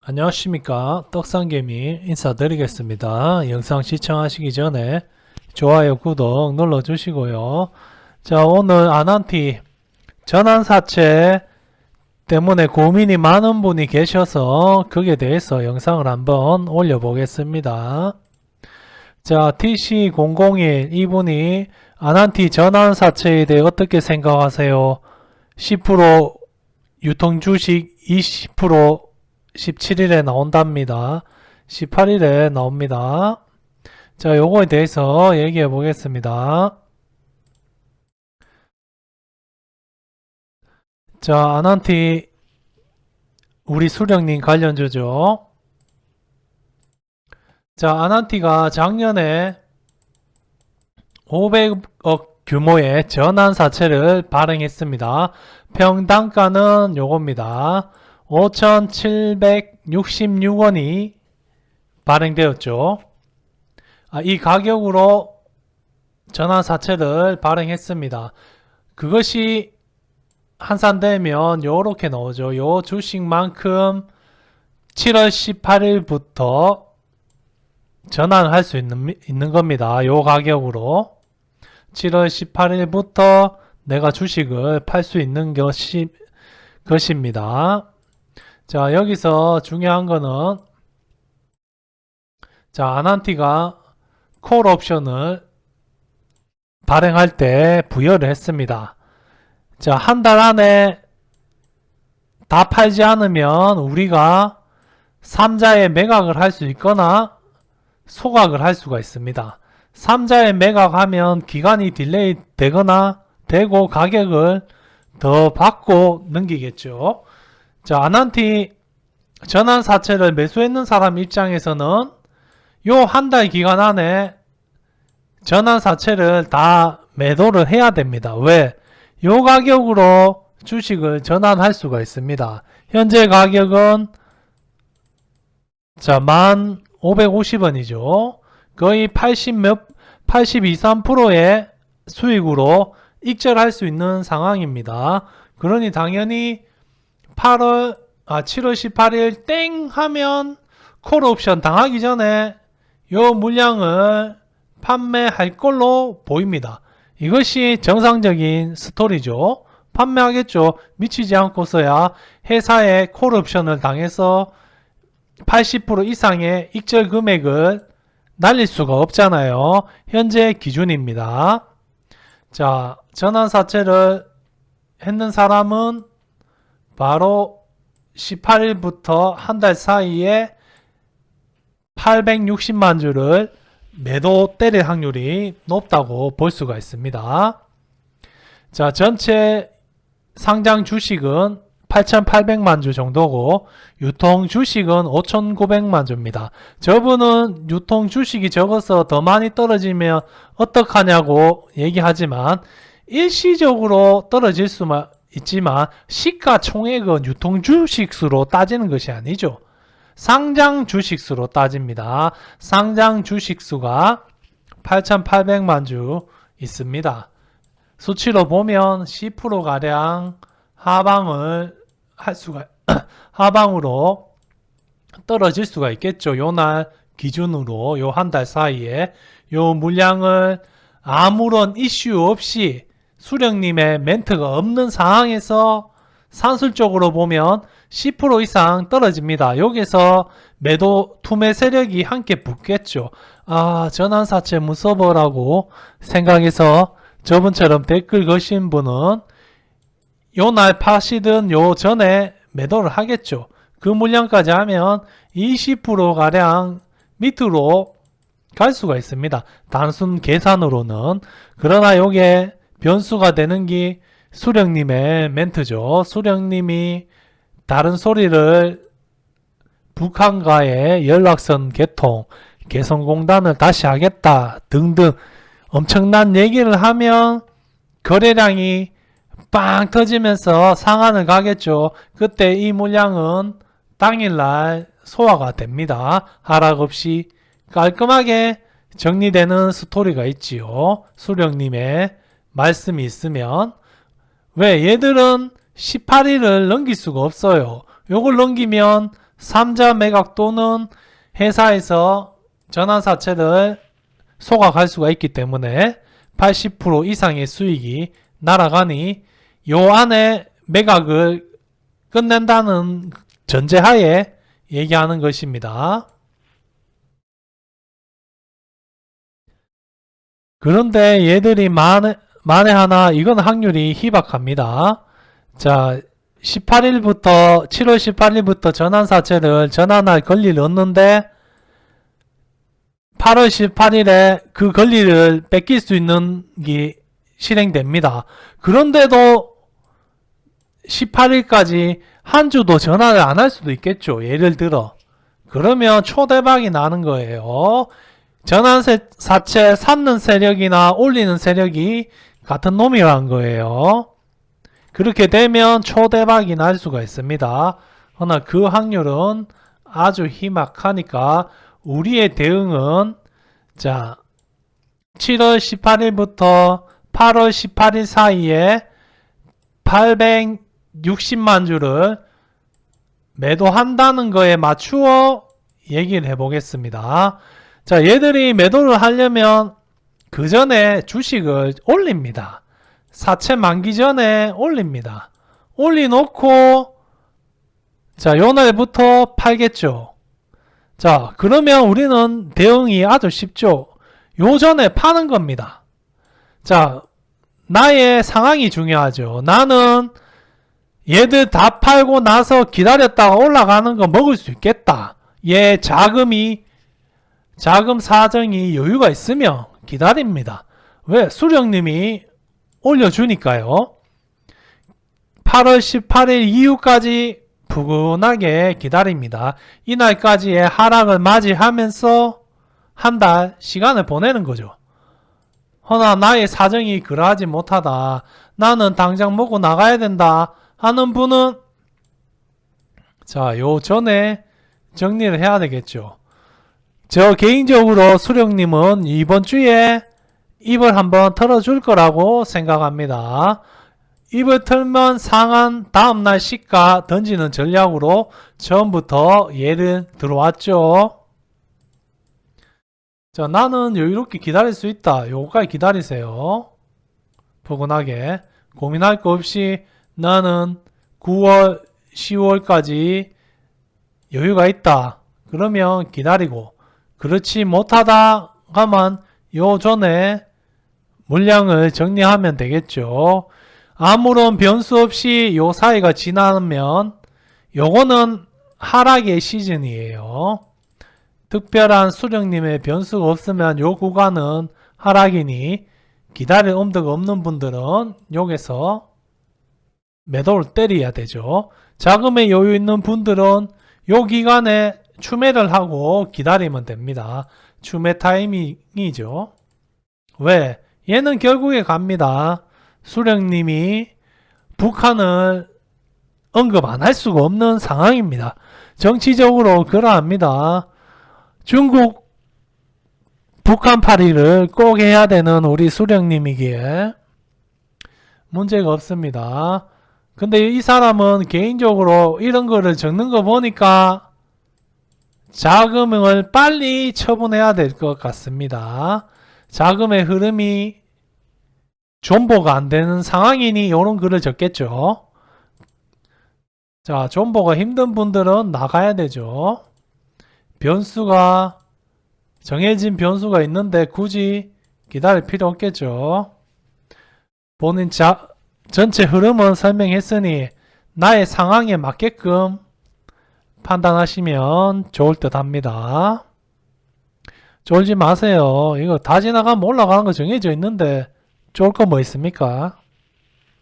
안녕하십니까. 떡상개미 인사드리겠습니다. 영상 시청하시기 전에 좋아요 구독 눌러주시고요. 자 오늘 아난티 전환사채 때문에 고민이 많은 분이 계셔서 그에 대해서 영상을 한번 올려보겠습니다. 자 TC001 이분이 아난티 전환사채에 대해 어떻게 생각하세요? 10% 유통주식 20% 17일에 나온답니다. 18일에 나옵니다. 자, 요거에 대해서 얘기해 보겠습니다. 자, 아난티 우리 수령님 관련주죠. 자, 아난티가 작년에 500억 규모의 전환사채를 발행했습니다. 평당가는 요겁니다. 5,766원이 발행되었죠. 아, 이 가격으로 전환사채를 발행했습니다. 그것이 한산되면 요렇게 나오죠. 요 주식만큼 7월 18일부터 전환을 할수 있는, 있는 겁니다. 요 가격으로 7월 18일부터 내가 주식을 팔 수 있는 것이, 것입니다. 자, 여기서 중요한 거는 자, 아난티가 콜 옵션을 발행할 때 부여를 했습니다. 자, 한 달 안에 다 팔지 않으면 우리가 3자의 매각을 할 수 있거나 소각을 할 수가 있습니다. 3자의 매각하면 기간이 딜레이 되거나 되고 가격을 더 받고 넘기겠죠. 자, 아난티 전환 사채를 매수했는 사람 입장에서는 요 한 달 기간 안에 전환 사채를 다 매도를 해야 됩니다. 왜? 요 가격으로 주식을 전환할 수가 있습니다. 현재 가격은 자, 1,550원이죠. 거의 80 몇, 82, 3%의 수익으로 익절할 수 있는 상황입니다. 그러니 당연히 8월, 아, 7월 18일 땡 하면 콜 옵션 당하기 전에 요 물량을 판매할 걸로 보입니다. 이것이 정상적인 스토리죠. 판매하겠죠. 미치지 않고서야 회사에 콜 옵션을 당해서 80% 이상의 익절 금액을 날릴 수가 없잖아요. 현재 기준입니다. 자, 전환사채를 했는 사람은 바로 18일부터 한 달 사이에 860만 주를 매도 때릴 확률이 높다고 볼 수가 있습니다. 자, 전체 상장 주식은 8,800만 주 정도고 유통 주식은 5,900만 주입니다. 저분은 유통 주식이 적어서 더 많이 떨어지면 어떡하냐고 얘기하지만 일시적으로 떨어질 수만 있지만 시가총액은 유통 주식수로 따지는 것이 아니죠. 상장 주식수로 따집니다. 상장 주식수가 8,800만 주 있습니다. 수치로 보면 10%가량 하방을 할 수가, 하방으로 떨어질 수가 있겠죠. 요날 기준으로 요 한 달 사이에 요 물량을 아무런 이슈 없이 수령님의 멘트가 없는 상황에서 산술적으로 보면 10% 이상 떨어집니다. 여기서 매도 투매 세력이 함께 붙겠죠. 아, 전환사채 무서워라고 생각해서 저분처럼 댓글 거신 분은 요 날 파시든 요 전에 매도를 하겠죠. 그 물량까지 하면 20%가량 밑으로 갈 수가 있습니다. 단순 계산으로는. 그러나 요게 변수가 되는 게 수령님의 멘트죠. 수령님이 다른 소리를 북한과의 연락선 개통, 개성공단을 다시 하겠다 등등 엄청난 얘기를 하면 거래량이 빵 터지면서 상한을 가겠죠. 그때 이 물량은 당일날 소화가 됩니다. 하락 없이 깔끔하게 정리되는 스토리가 있지요. 수령님의 말씀이 있으면 왜 얘들은 18일을 넘길 수가 없어요. 요걸 넘기면 3자 매각 또는 회사에서 전환사채를 소각할 수가 있기 때문에 80% 이상의 수익이 날아가니 요 안에 매각을 끝낸다는 전제하에 얘기하는 것입니다. 그런데 얘들이 만에, 만에 하나 이건 확률이 희박합니다. 자, 18일부터 7월 18일부터 전환사채를 전환할 권리를 얻는데 8월 18일에 그 권리를 뺏길 수 있는 게 실행됩니다. 그런데도 18일까지 한 주도 전화를 안 할 수도 있겠죠. 예를 들어. 그러면 초대박이 나는 거예요. 전환사채 샀는 세력이나 올리는 세력이 같은 놈이란 거예요. 그렇게 되면 초대박이 날 수가 있습니다. 그러나 그 확률은 아주 희박하니까 우리의 대응은 자 7월 18일부터 8월 18일 사이에 860만 주를 매도한다는 거에 맞추어 얘기를 해보겠습니다. 자, 얘들이 매도를 하려면 그 전에 주식을 올립니다. 사채 만기 전에 올립니다. 올리놓고 자, 요 날부터 팔겠죠. 자, 그러면 우리는 대응이 아주 쉽죠. 요 전에 파는 겁니다. 자, 나의 상황이 중요하죠. 나는 얘들 다 팔고 나서 기다렸다가 올라가는 거 먹을 수 있겠다. 얘 자금이 자금 사정이 여유가 있으면 기다립니다. 왜? 수령님이 올려주니까요. 8월 18일 이후까지 푸근하게 기다립니다. 이날까지의 하락을 맞이하면서 한 달 시간을 보내는 거죠. 허나 나의 사정이 그러하지 못하다. 나는 당장 먹고 나가야 된다. 하는 분은 자, 요 전에 정리를 해야 되겠죠. 저 개인적으로 수령님은 이번 주에 입을 한번 털어줄 거라고 생각합니다. 입을 털면 상한 다음날 시가 던지는 전략으로 처음부터 예를 들어왔죠. 자, 나는 여유롭게 기다릴 수 있다. 요거까지 기다리세요. 포근하게. 고민할 거 없이 나는 9월, 10월까지 여유가 있다. 그러면 기다리고. 그렇지 못하다 하면 요 전에 물량을 정리하면 되겠죠. 아무런 변수 없이 요 사이가 지나면 요거는 하락의 시즌이에요. 특별한 수령님의 변수가 없으면 요 구간은 하락이니 기다릴 엄두가 없는 분들은 여기서 매도를 때려야 되죠. 자금에 여유 있는 분들은 요 기간에 추매를 하고 기다리면 됩니다. 추매 타이밍이죠. 왜? 얘는 결국에 갑니다. 수령님이 북한을 언급 안 할 수가 없는 상황입니다. 정치적으로 그러합니다. 중국 북한 파리를 꼭 해야 되는 우리 수령님이기에 문제가 없습니다. 근데 이 사람은 개인적으로 이런 거를 적는 거 보니까 자금을 빨리 처분해야 될 것 같습니다. 자금의 흐름이 존버가 안 되는 상황이니 이런 글을 적겠죠. 자, 존버가 힘든 분들은 나가야 되죠. 변수가 정해진 변수가 있는데 굳이 기다릴 필요 없겠죠. 본인 자, 전체 흐름은 설명했으니 나의 상황에 맞게끔 판단하시면 좋을 듯 합니다. 쫄지 마세요. 이거 다 지나가면 올라가는 거 정해져 있는데 쫄거뭐 있습니까?